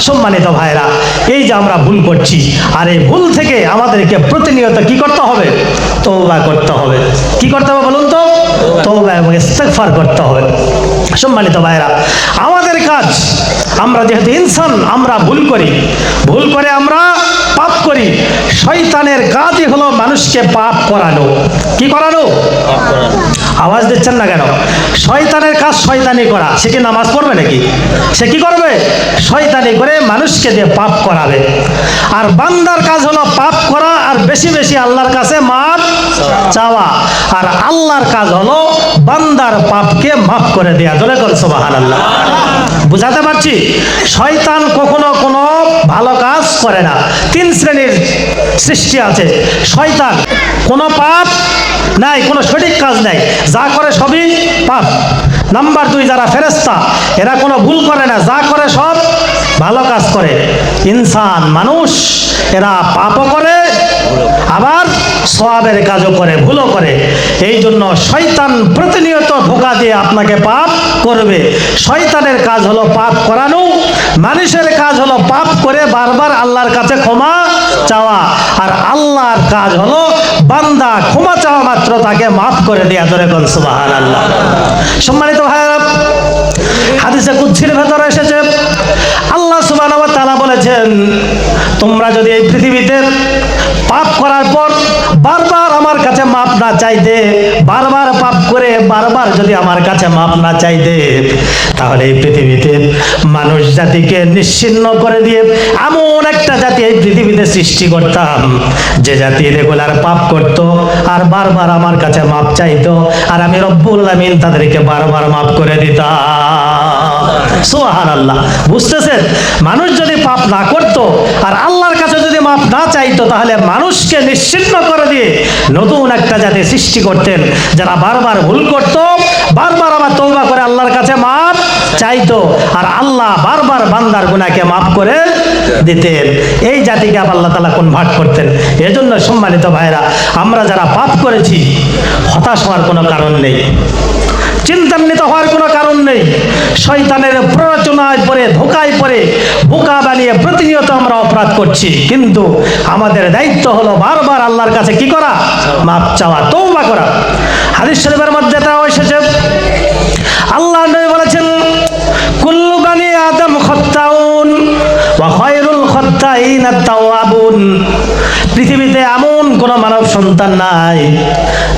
সম্মানিত ভাইরা এই যে আমরা ভুল করছি, আর এই ভুল থেকে আমাদেরকে প্রতিনিয়ত কি করতে হবে? তৌবা করতে হবে। কি করতে হবে বলুন তো? তৌবা এবং ইস্তেগফার করতে হবে। সম্মানিত ভাইরা আমাদের কাজ। আমরা যেহেতু ইনসান, আমরা ভুল করি। ভুল করে আমরা পাপ করি। শয়তানের কাজই হলো মানুষকে পাপ করানো। কি করানো? আওয়াজ দিচ্ছেন না কেন? শয়তানের কাজ শয়তানি করা। সে কি নামাজ পড়বে নাকি? সে কি করবে? শয়তানি করে মানুষকে দিয়ে পাপ করাবে। আর বান্দার কাজ হলো পাপ করা, আর বেশি বেশি আল্লাহর কাছে মাপ চাওয়া। আর আল্লাহর কাজ হলো বান্দার পাপকে মাফ করে দেয়া। ধরে কর সোবাহান আল্লাহ বুঝাতে পারছি? শয়তান কখনো কোনো ভালো কাজ করে না। তিন শ্রেণির সৃষ্টি আছে। শয়তান কোনো পাপ নাই, কোনো সঠিক কাজ নাই। যা করে সবই পাপ। নাম্বার দুই, যারা ফেরেস্তা এরা কোনো ভুল করে না। যা করে সব ভালো কাজ করে। ইনসান, মানুষ, এরা পাপও করে, আবার সওয়াবের কাজও করে, ভুলও করে। এই জন্য শয়তান প্রতিনিয়ত ধোকা দিয়ে আপনাকে পাপ করবে। শয়তানের কাজ হলো পাপ করানো, মানুষের কাজ হলো পাপ করে বারবার আল্লাহর কাছে ক্ষমা চাওয়া। আর আল্লাহর কাজ হলো বান্দা ক্ষমা চাওয়া মাত্র তাকে মাফ করে দেয়া। ধরে কোন সুবাহান আল্লাহ সম্মানিত ভাইরা হাদিসে কুচ্ছির ভেতরে এসেছে। আল্লাহ সুবাহ তালা বলেছেন, তোমরা যদি এই পৃথিবীতে পাপ করার পর বারবার আমার কাছে মাপ না চাইতে, বারবার পাপ করে বারবার যদি আমার কাছে মাপ না চাইতে, তাহলে এই পৃথিবীতে মানুষ জাতিকে নিশ্চিন্ন করে দিয়ে এমন একটা জাতি এই পৃথিবীতে সৃষ্টি করতাম। যে জাতি রেগুলার পাপ করত আর বারবার আমার কাছে মাপ চাইতো আর আমি রব্বুল আমিন তাদেরকে বারবার মাপ করে দিতাম। সোহান আল্লাহ বুঝতেছেন? মানুষ যদি পাপ না করত আর আল্লাহর কাছে যদি মাপ না চাইতো, তাহলে মানুষকে নিশ্চিন্ন করে দিয়ে নতুন একটা জাতি সৃষ্টি করতেন। যারা বারবার ভুল করত, বারবার আবার তৌবা করে আল্লাহর কাছে মাপ চাইতো আর আল্লাহ বারবার বান্দার গুনাকে মাফ করে দিতেন। এই জাতিকে আল্লাহ তালা কনভার্ট করতেন? এজন্য সম্মানিত ভাইরা আমরা যারা পাপ করেছি, হতাশ হওয়ার কোনো কারণ নেই। চিন্তান্বিত হওয়ার কোনো কারণ নেই। শয়তানের প্ররোচনায় পড়ে, ধোকায় পড়ে বোকা বানিয়ে প্রতিনিয়ত আমরা অপরাধ করছি। কিন্তু আমাদের দায়িত্ব হলো বারবার আল্লাহর কাছে কি করা? মাপ চাওয়া তৌবা করা। হাদিস শরীফের মধ্যে তাও এসেছে, আল্লাহ নবী বলেছেন, কুল্লু বানি আদম খত্তাউন ওয়া খায়রুল খত্তাইনা তাওয়াবুন। পৃথিবীতে এমন কোন মানব সন্তান নাই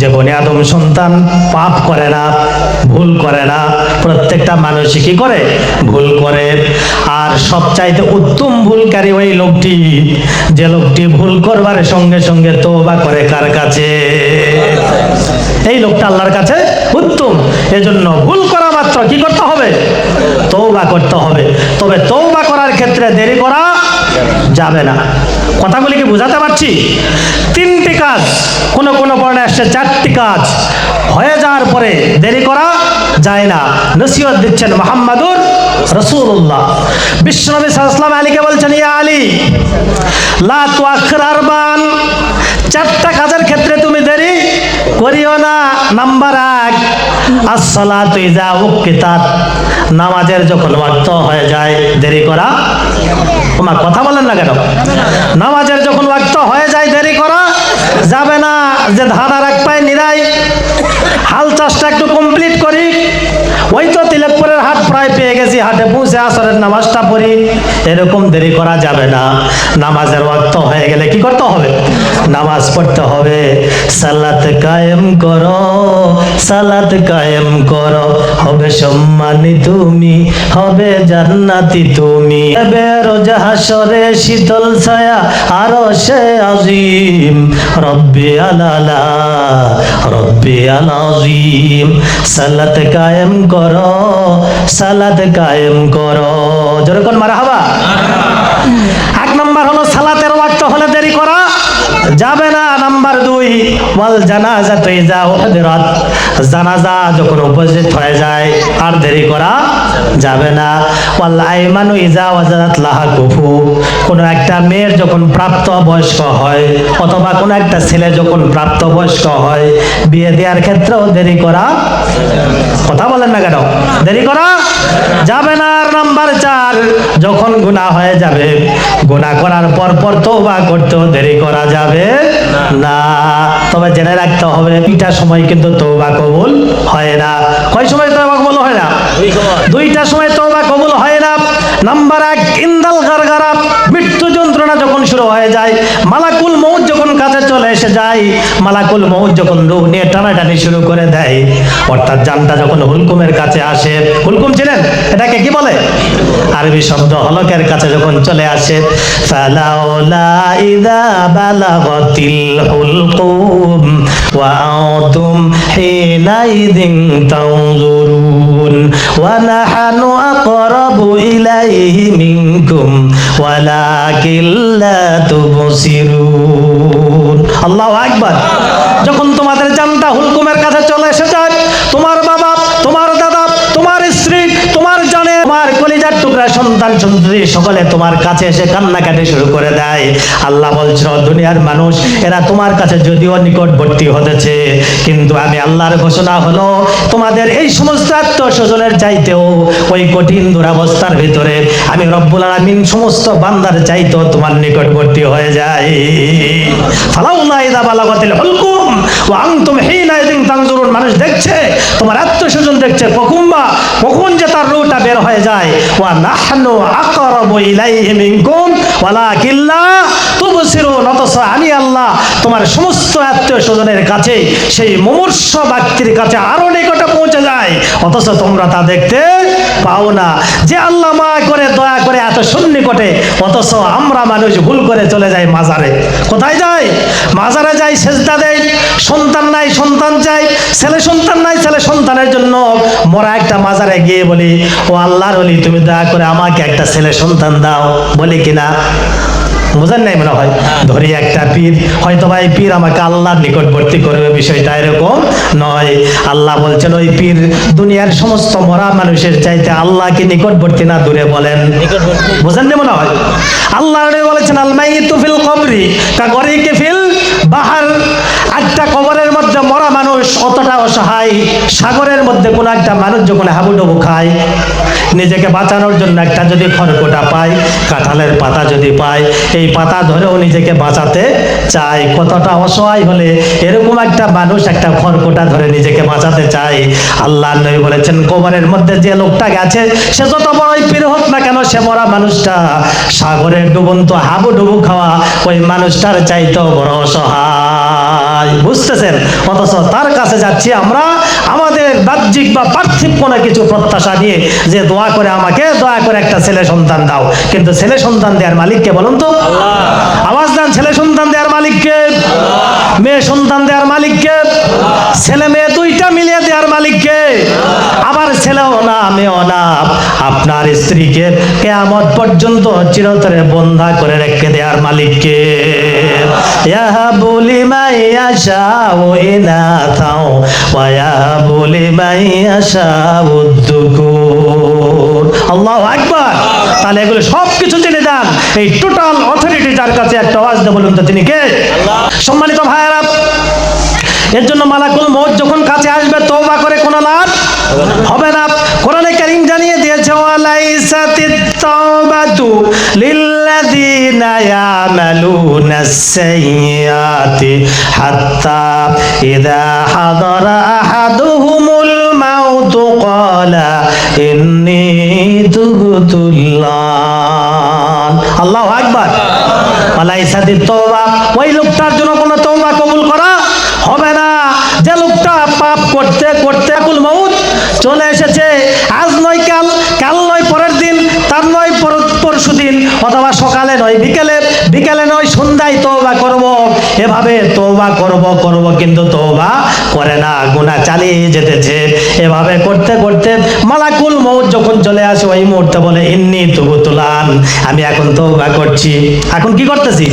যে বনে আদম সন্তান পাপ করে না, ভুল করে না। প্রত্যেকটা মানুষই কি করে? ভুল করে। আর সবচাইতে উত্তম ভুলকারী ওই লোকটি, যে লোকটি ভুল করবার সঙ্গে সঙ্গে তোবা করে কার কাছে? এই লোকটা আল্লাহর কাছে উত্তম। এজন্য ভুল করা মাত্র কি করতে হবে? তৌবা করতে হবে। তবে তৌবা করার ক্ষেত্রে দেরি করা যাবে না। কথাগুলি কি বোঝাতে পারছি? তিনটি কাজ, কোন কোন পর্ণে আসছে, চারটি কাজ। হয়ে যাওয়ার পরে দেরি করা যায় না। নসিহত দিচ্ছেন মোহাম্মদুর রসুল্লাহ বিশ্বনবী সাল্লাম আলীকে বলছেন, ইয়া আলী, লা তুয়াখির আরবান। চারটা কাজের ক্ষেত্রে তুমি দেরি করিও না। নাম্বার এক, আসসালাতু ইজা উক্কিতাত। নামাজের যখন ওয়াক্ত হয়ে যায়, দেরি করা তোমার কথা বলেন না কেন? নামাজের যখন ওয়াক্ত হয়ে যায়, দেরি করা, যাবে না, যে ধাঁধা এক পায়ে নিরাই। হাল চাষটা একটু কমপ্লিট করি। ওই তো তিলকপুরের হাট প্রায় পেয়ে গেছি, হাটে পৌঁছে আসরের নামাজটা পড়ি। এরকম দেরি করা যাবে না। নামাজের ওয়াক্ত হয়ে গেলে কি করতে হবে? নামাজ পড়তে হবে। সালাত কায়েম করো, সালাত কায়েম করো। হবে সম্মানী তুমি, হবে জান্নাতি তুমি। রোজ হাসরে শীতল ছায়া, আরও সে আজিম। রব্বি আলালা, রব্বি আলাজিম। সালাত কায়েম করো, সালাত কায়েম করো। যেরকম মারা হবা এক নম্বর হলো সালাতের ওয়াক্ত হলে দেরি করা। যাবে না। নাম্বার দুই, ওয়াল জানাজা তুই যা ওহদিরাত জানাজা যখন উপস্থিত হয়ে যায়, আর দেরি করা যাবে না। ওয়াল আইমানু ইজা ওয়াজাত লাহা কুফু। কোনো একটা মেয়ের যখন প্রাপ্ত বয়স্ক হয়, অথবা কোনো একটা ছেলে যখন প্রাপ্ত বয়স্ক হয়, বিয়ে দেওয়ার ক্ষেত্রেও দেরি করা কথা বলেন না কেন? দেরি করা যাবে না। আর নাম্বার চার, যখন গুনাহ হয়ে যাবে, গুনাহ করার পর পর তওবা করতেও দেরি করা যাবে না। তবে জেনে রাখতে হবে দুইটা সময় কিন্তু তৌবা কবুল হয় না। কয় সময় তৌবা কবুল হয় না? দুইটা সময় তৌবা কবুল হয় না। নাম্বার এক ইন্দাল গারগারা মৃত্যু যন্ত্রণা যখন শুরু হয়ে যায়, মালাকুল মৌত যখন কাছে চলে এসে যায়, মালাকুল মৌত যখন রূপ নিয়ে টানাটানি শুরু করে দেয়। অর্থাৎ জানটা যখন হুলকুমের কাছে আসে, হুলকুম ছিলেন? এটাকে কি বলে? আরবি শব্দ হলকের কাছে যখন চলে আসে, ফালাউলা ইদা বালাগতিল হুলকুম ওয়া আনতুম হিনাইদিন তানজুরুন ওয়া নাহানু আকরাবু ইলাইহি মিনকুম ওয়ালাকিন লা তুবসিরুন। আল্লাহু আকবার। যখন তোমাদের জানতা হুলকুমের কাছে চলে এসে যায় তোমার বাবা তোমার দাদা তোমার স্ত্রী তোমার জানে তোমার কলিজার টুকরা সন্তান সন্ততি সকলে তোমার কাছে এসে কান্নাকাটি শুরু করে দেয়। আল্লাহ বলছিল দুনিয়ার মানুষ, এরা তোমার কাছে যদিও নিকটবর্তী হতেছে, কিন্তু আমি আল্লাহর ঘোষণা হলো, তোমাদের এই সমস্ত আত্মস্বজনের চাইতেও ওই কঠিন দুরাবস্থার ভিতরে আমি রব্বুল আলামিন সমস্ত বান্দার চাইতেও তোমার নিকটবর্তী হয়ে যায় ফালাউলা ইদা বালাগাতিল হুলকুম আনতুম হিনা ইদিন তানজুরুন মানুষ দেখছে, তোমার আত্মস্বজন দেখছে ককুম্বা কখন যে তার রূহটা বের হয়ে যায়। ওয়া নাহনু আকরাবু ইলাইহি মিনকুম ওয়ালাকিন লা তুবসিরুন অথচ আমি আল্লাহ তোমার সমস্ত আত্মীয় স্বজনের কাছে সেই মুমূর্ষ ব্যক্তির কাছে আরও নিকটে পৌঁছে যায় অথচ তোমরা তা দেখতে পাও না। যে আল্লাহ মা করে, দয়া করে এত সন্নিকটে, অথচ আমরা মানুষ ভুল করে চলে যাই মাজারে। কোথায় যাই? মাজারে যাই, সেজদা দেয় সন্তান নাই সন্তান চাই। ছেলে সন্তান নাই ছেলে সন্তানের জন্য মোরা একটা মাজারে গিয়ে বলি ও আল্লাহর বলি তুমি দয়া করে আমাকে একটা ছেলে সন্তান দাও। বলি কিনা? বোঝেন নাই মনে হয়? ধরি একটা পীর। হয়তো ভাই পীর আমাকে আল্লাহর নিকটবর্তী করবে বিষয়টা এরকম নয়। আল্লাহ বলছেন ওই পীর দুনিয়ার সমস্ত মরা মানুষের চাইতে আল্লাহকে নিকটবর্তী না দূরে বলেন। বোঝেন না মনে হয়? আল্লাহ বলেছেন আলমাই তুফিল কবরি কা গরিকে ফিল বাহার। একটা কবরের মধ্যে মরা মানুষ অতটা অসহায়। সাগরের মধ্যে কোনো একটা মানুষ যখন হাবুডুবু খায়, নিজেকে বাঁচানোর জন্য একটা যদি খড়কোটা পায়, কাঁঠালের পাতা যদি পায়, এই পাতা ধরেও নিজেকে বাঁচাতে চায়। কতটা অসহায় হলে এরকম একটা মানুষ একটা খড়কোটা ধরে নিজেকে বাঁচাতে চায়। আল্লাহ নবী বলেছেন, কবরের মধ্যে যে লোকটা গেছে, সে যত বড়ই পীর হোক না কেন, সে মরা মানুষটা সাগরের ডুবন্ত হাবু ডুবু খাওয়া ওই মানুষটার চাইতেও বড় অসহায়। বুঝতেছেন? অথচ তার কাছে যাচ্ছি আমরা আমাদের বাহ্যিক বা পার্থিব কোনো কিছু প্রত্যাশা নিয়ে যে দোয়া করে আমাকে দয়া করে একটা ছেলে সন্তান দাও। কিন্তু ছেলে সন্তান দেওয়ার মালিককে বলুন তো। আওয়াজ দেন ছেলে সন্তান দেওয়ার মালিককে। মেয়ে সন্তান দেওয়ার মালিককে। ছেলে মেয়ে দুইটা মিলিয়ে মালিককে। আবার ছেলেও না মেয়েও না। আপনার স্ত্রীকে কেয়ামত পর্যন্ত চিরতরে বন্ধা করে রেখে দেওয়ার মালিককে। ইয়াহাবু লিমান ইয়াশাউ ইনাথাও ওয়া ইয়াহাবু লিমান ইয়াশাউ দুকুর। আল্লাহু আকবার। তাহলে এগুলো সব কিছু জেনে যান। এই টোটাল অথরিটি যার কাছে একটা আওয়াজ দিয়ে বলুন তো তিনি কে? সম্মানিত ভাইয়েরা এর জন্য মালাকুল মৌত যখন কাছে আসবে, তওবা করে কোনো লাভ হবে না। কোরআনে কারীম জানিয়ে দিয়েছে ওয়ালাইসাতিত তাওবাতু লিল্লাযিনা ইয়ামালুনাস সাইয়্যাতি হাত্তা ইযা হাদারা আহাদুহুমুল মাউত ক্বালা ইন্নী তুবতুল্লাহ আল্লাহু আকবার। ওয়ালাইসাতিত তাওবা ওই লোকটার জন্য কোনো তওবা কবুল করা হবে না যে লোকটা পাপ করতে করতে কুল মৌত চলে এসেছে। আজ নয় কাল কাল নয় পরের দিন, তার নয় পরশু দিন, অথবা সকালে নয়, বিকেলে বিকেলে নয় সন্ধ্যায় এ এভাবে তওবা করব করব কিন্তু তওবা করে না গুনাহ চালিয়ে যেতেছে। এভাবে করতে করতে মালাকুল মৌত যখন চলে আসে ওই মুহূর্তে বলে ইন্নি তুবুতুলান আমি এখন তওবা করছি। এখন কি করতেছি?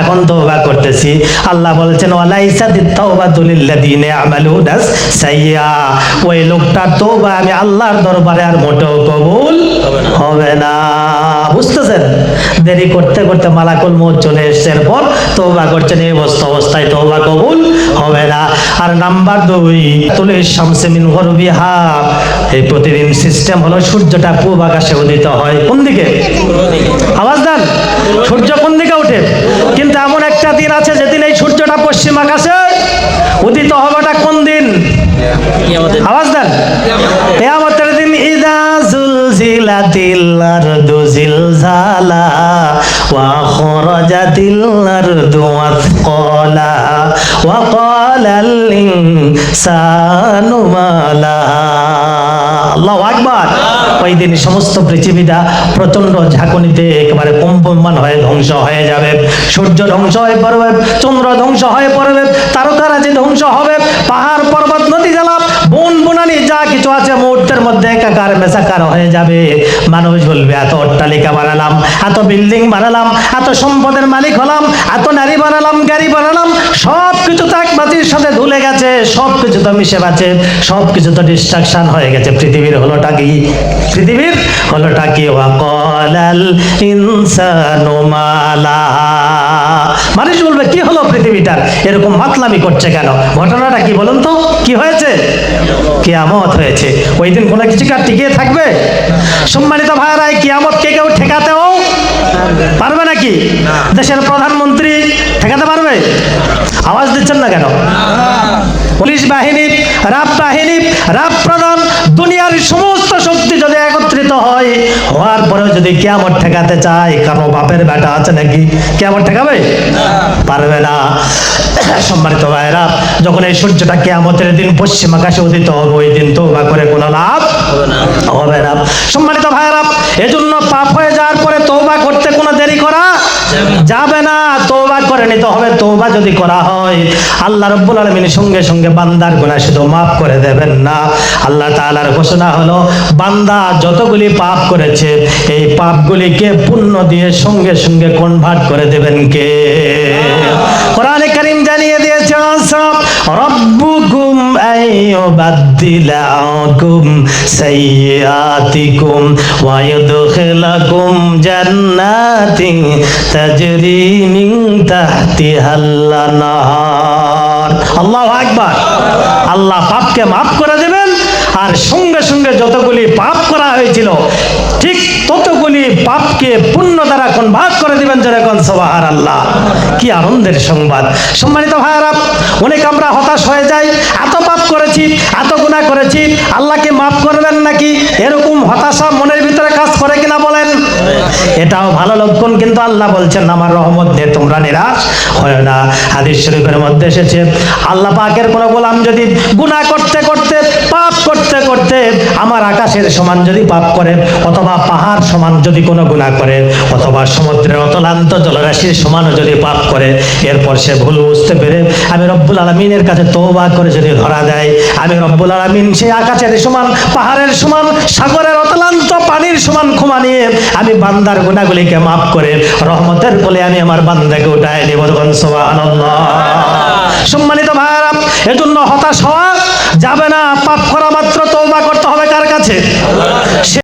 এখন তওবা করতেছি। আল্লাহ বলছেন ওয়ালাইসা দিত্তাওবাতু লিল্লাযিনা ইয়ামালুনা সাইয়্যা ওই লোকটার তওবা আমি আল্লাহর দরবারে আর মোটেও কবুল হবে না। বুঝতেছেন? দেরি করতে করতে মালাকুল মৌত চলে এসছে। এরপর তওবা করছেন এই অবস্থা অবস্থায় তওবা কবুল হবে না। আর নাম্বার দুই তুলে শামসে মিন গরবিহা এই প্রতিদিন সিস্টেম হলো সূর্যটা পূব আকাশে উদিত হয়। কোন দিকে? আওয়াজ দেন। সূর্য কোন দিকে ওঠে? কিন্তু এমন একটা দিন আছে যেদিন এই সূর্যটা পশ্চিম আকাশে উদিত হবেটা কোন দিন? আওয়াজ দেন। ওই দিন সমস্ত পৃথিবীটা প্রচণ্ড ঝাঁকুনিতে একেবারে কম্পমান হয়ে ধ্বংস হয়ে যাবে। সূর্য ধ্বংস হয়ে পড়বে চন্দ্র ধ্বংস হয়ে পড়বে তারকারাজি ধ্বংস হবে পাহাড় পর্বত নদী জেলা বনানি যা কিছু আছে মুহূর্তের মধ্যে একাকার মেসাকার হয়ে যাবে। মানুষ বলবে, এত অট্টালিকা বানালাম, এত বিল্ডিং বানালাম, এত সম্পদের মালিক হলাম, এত নারী বানালাম, গাড়ি বানালাম সব কিছু তো এক বাতির সাথে ধুলে গেছে সব কিছু তো মিশে বাঁচে সব কিছু তো ডিস্ট্রাকশন হয়ে গেছে। পৃথিবীর হলোটা কি? পৃথিবীর হলোটা কি ওয়াকালাল ইনসানু মালা। মানুষ বলবে কি হলো পৃথিবীটার? এরকম মাতলামি করছে কেন? ঘটনাটা কি বলুন তো? কি হয়েছে? কিয়ামত হয়েছে। ওই দিন কোনো কিছু কি আর টিকিয়ে থাকবে? সম্মানিত ভাইয়ারা এই কিয়ামতকে কেউ ঠেকাতেও পারবে নাকি? দেশের প্রধানমন্ত্রী ঠেকাতে পারবে? আওয়াজ দিচ্ছেন না কেন? পুলিশ বাহিনী রাব বাহিনী রাব প্রধান দুনিয়ার সমস্ত শক্তি যদি একত্রিত হয় হওয়ার পরেও যদি কেমন ঠেকাতে চায় কারও বাপের বেটা আছে নাকি? কেমন ঠেকাবে? পারবে না। সম্মানিত ভাইরা যখন এই সূর্যটা কেয়ামতের দিন পশ্চিম আকাশে উদিত হবে ওই দিন তো করে কোনো লাভ হবে না। সম্মানিত ভাইরা এজন্য পাপ হয়ে যাওয়ার পরে তৌবা করতে কোনো দেরি করা যাবে না তৌবা করে নিতে হবে তৌবা যদি করা হয়, আল্লাহ রব্বুল আলমিন সঙ্গে সঙ্গে বান্দার গুনাহ শুধু মাফ করে দেবেন না। আল্লাহ তাআলার ঘোষণা হলো, বান্দা যতগুলি পাপ করেছে, এই পাপগুলিকে পুণ্য দিয়ে সঙ্গে সঙ্গে কনভার্ট করে দেবেন কে? কোরআনে কারীম জানিয়ে দিয়েছে মিন তাহতিহাল আনহার আল্লাহু পাপকে মাফ করে দেবেন। আর সঙ্গে সঙ্গে যতগুলি পাপ করা হয়েছিল, ঠিক ততগুলি পাপকে পুণ্য দ্বারা কনভার্ট করে দিবেন যেরকম সবাহার আল্লাহ কি আনন্দের সংবাদ। সম্মানিত ভাইয়ারা, অনেক আমরা হতাশ হয়ে যাই। করেছি, এত গুণা করেছি, আল্লাহকে মাফ করবেন নাকি? এরকম হতাশা মনের ভিতরে কাজ করে কিনা বলেন? এটাও ভালো লক্ষণ কিন্তু আল্লাহ বলছেন, আমার রহমত দিয়ে তোমরা নিরাশ হয় না। হাদিস শরীফের মধ্যে এসেছে, আল্লাহ পাকের কোনো গোলাম যদি গুণা করতে করতে পাপ করতে করতে আমার আকাশের সমান যদি পাপ করে, অথবা পাহাড় সমান যদি কোনো গুনাহ করে, অথবা সমুদ্রের অতলান্ত জলরাশির সমানও যদি পাপ করে, এরপর সে ভুল বুঝতে পেরে আমি রব্বুল আলমিনের কাছে তৌবা করে যদি ধরা দেয়, আমি রব্বুল আলমিন সেই আকাশের সমান, পাহাড়ের সমান, সাগরের অতলান্ত পানির সমান ক্ষমা নিয়ে আমি বান্দার গুণাগুলিকে মাফ করে রহমতের কোলে আমি আমার বান্দাকে উঠায় নেব। তখন সুবহানাল্লাহ। সম্মানিত ভাইরা এজন্য হতাশ হওয়া যাবে না। পাপ করা মাত্র তৌবা করতে হবে কার কাছে?